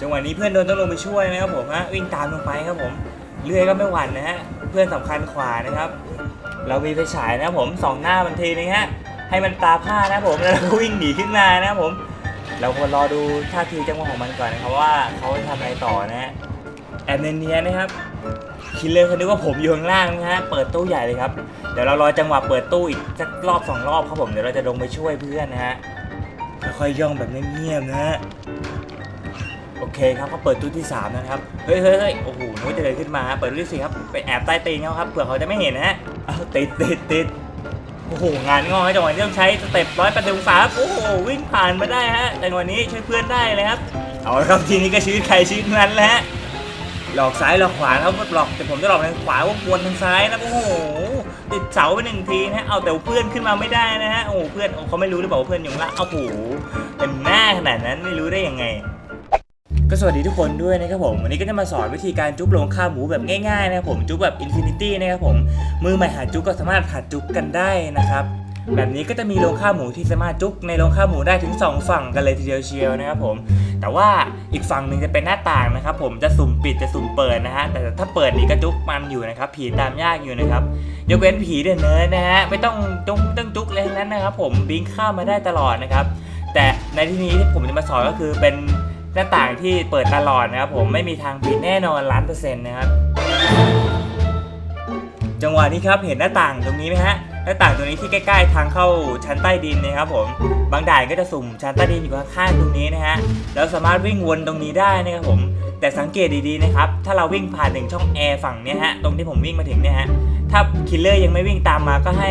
จังหวะนี้เพื่อนโดนต้องลงไปช่วยนะครับผมฮะวิ่งตามลงไปครับผมเลื่อยก็ไม่หวั่นนะฮะเพื่อนสำคัญขวานะครับ เรามีไฟฉายนะครับผมสองหน้ามันทีนึงฮะให้มันตาผ้านะครับผมแล้วเราก็วิ่งหนีขึ้นมานะครับผม เราควรรอดูท่าทีจังหวะของมันก่อนนะครับว่าเขาจะทำอะไรต่อนะฮะแอบเนียนๆนะครับคิดเลยเขาคิดว่าผมอยู่ข้างล่างนะฮะเปิดตู้ใหญ่เลยครับเดี๋ยวเรารอจังหวะเปิดตู้อีกสักรอบสองรอบครับผมเดี๋ยวเราจะลงไปช่วยเพื่อนนะฮะค่อยๆย่องแบบเงียบๆนะฮะ โอเคครับเขาเปิดตู้ที่สามนะครับ เฮ้ยเฮ้ยเฮ้ยโอ้โหนุ้ยจะเดินขึ้นมา เปิดตู้ที่สี่ครับ ไปแอบใต้ตีนเขาครับ เผื่อเขาจะไม่เห็นนะฮะเอาติดติดติดโอ้โห งานงอจังหวะนี้ต้องใช้สเต็ปร้อยปดสิบองศาโอ้โห วิ่งผ่านมาได้ฮะจังหวะนี้ช่วยเพื่อนได้เลยครับ เอาละครับทีนี้ก็ชีวิตใครชีวิตนั้นแหละฮะหลอกซ้ายหลอกขวาแล้วก็หลอกแต่ผมจะหลอกทางขวาว่าวนทางซ้ายนะโอ้โหติดเสาไปหนึ่งทีนะฮะเอาแต่เพื่อนขึ้นมาไม่ได้นะฮะโอ้เพื่อนเขาไม่รู้หรือเปล่าเพื่อนอยู่ล่างโอ้โหเป็นหน้าขนาดนั้นไม่รู้ได้ยังไง ก็สวัสดีทุกคนด้วยนะครับผม วันนี้ก็จะมาสอนวิธีการจุ๊บลงข้าวหมูแบบง่ายๆนะครับผมจุ๊บแบบอินฟินิตี้นะครับผม มือใหม่หัดจุ๊บก็สามารถหัดจุ๊บกันได้นะครับแบบนี้ก็จะมีโรงข้าวหมูที่สามารถจุ๊บในโรงข้าวหมูได้ถึง 2 ฝั่งกันเลยทีเดียวเชียวนะครับผม แต่ว่าอีกฝั่งหนึ่งจะเป็นหน้าต่างนะครับผมจะสุ่มปิดจะสุ่มเปิดนะฮะแต่ถ้าเปิดนี่ก็จุ๊บมันอยู่นะครับผีตามยากอยู่นะครับยกเว้นผีเดินเนิร์ดนะฮะไม่ต้องจุ๊บต้องจุ๊บเลยทั้งนั้นนะครับผมบิงข้ามมาได้ตลอดนะครับแต่ในที่นี้ที่ผมจะมาสอนก็คือเป็น หน้าต่างที่เปิดตลอดนะครับผมไม่มีทางปิดแน่นอนล้านเปอร์เซ็นต์นะครับ จังหวะนี้ครับเห็นหน้าต่างตรงนี้ไหมฮะหน้าต่างตรงนี้ที่ใกล้ๆทางเข้าชั้นใต้ดินนะครับผมบางด่านก็จะสุ่มชั้นใต้ดินอยู่ข้างๆตรงนี้นะฮะแล้วสามารถวิ่งวนตรงนี้ได้นะครับผมแต่สังเกตดีๆนะครับถ้าเราวิ่งผ่านถึงช่องแอร์ฝั่งนี้ฮะตรงที่ผมวิ่งมาถึงเนี่ยฮะถ้าคิลเลอร์ยังไม่วิ่งตามมาก็ให้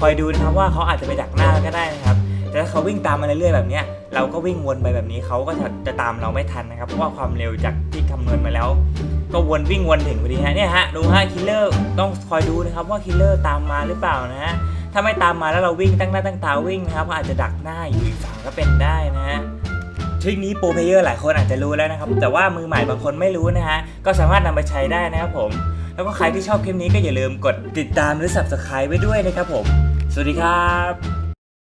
คอยดูนะครับว่าเขาอาจจะไปดักหน้าก็ได้นะครับแต่ถ้าเขาวิ่งตามมาเรื่อยๆแบบเนี้ย เราก็วิ่งวนไปแบบนี้เขาก็จะจะตามเราไม่ทันนะครับ เพราะว่าความเร็วจากที่คำนวณมาแล้ว ก็วนวิ่งวนถึงพอดีฮะเนี่ยฮะดูฮะคิลเลอร์ต้องคอยดูนะครับว่าคิลเลอร์ตามมาหรือเปล่านะฮะถ้าไม่ตามมาแล้วเราวิ่งตั้งหน้าตั้งตาวิ่งนะครับก็อาจจะดักหน้าอยู่อีกฝั่งก็เป็นได้นะฮะทริคนี้โปรเพเยอร์หลายคนอาจจะรู้แล้วนะครับ แต่ว่ามือใหม่บางคนไม่รู้นะฮะ ก็สามารถนำไปใช้ได้นะครับผม แล้วก็ใครที่ชอบคลิปนี้ก็อย่าลืมกดติดตามหรือ subscribe ไว้ด้วยนะครับผม สวัสดีครับ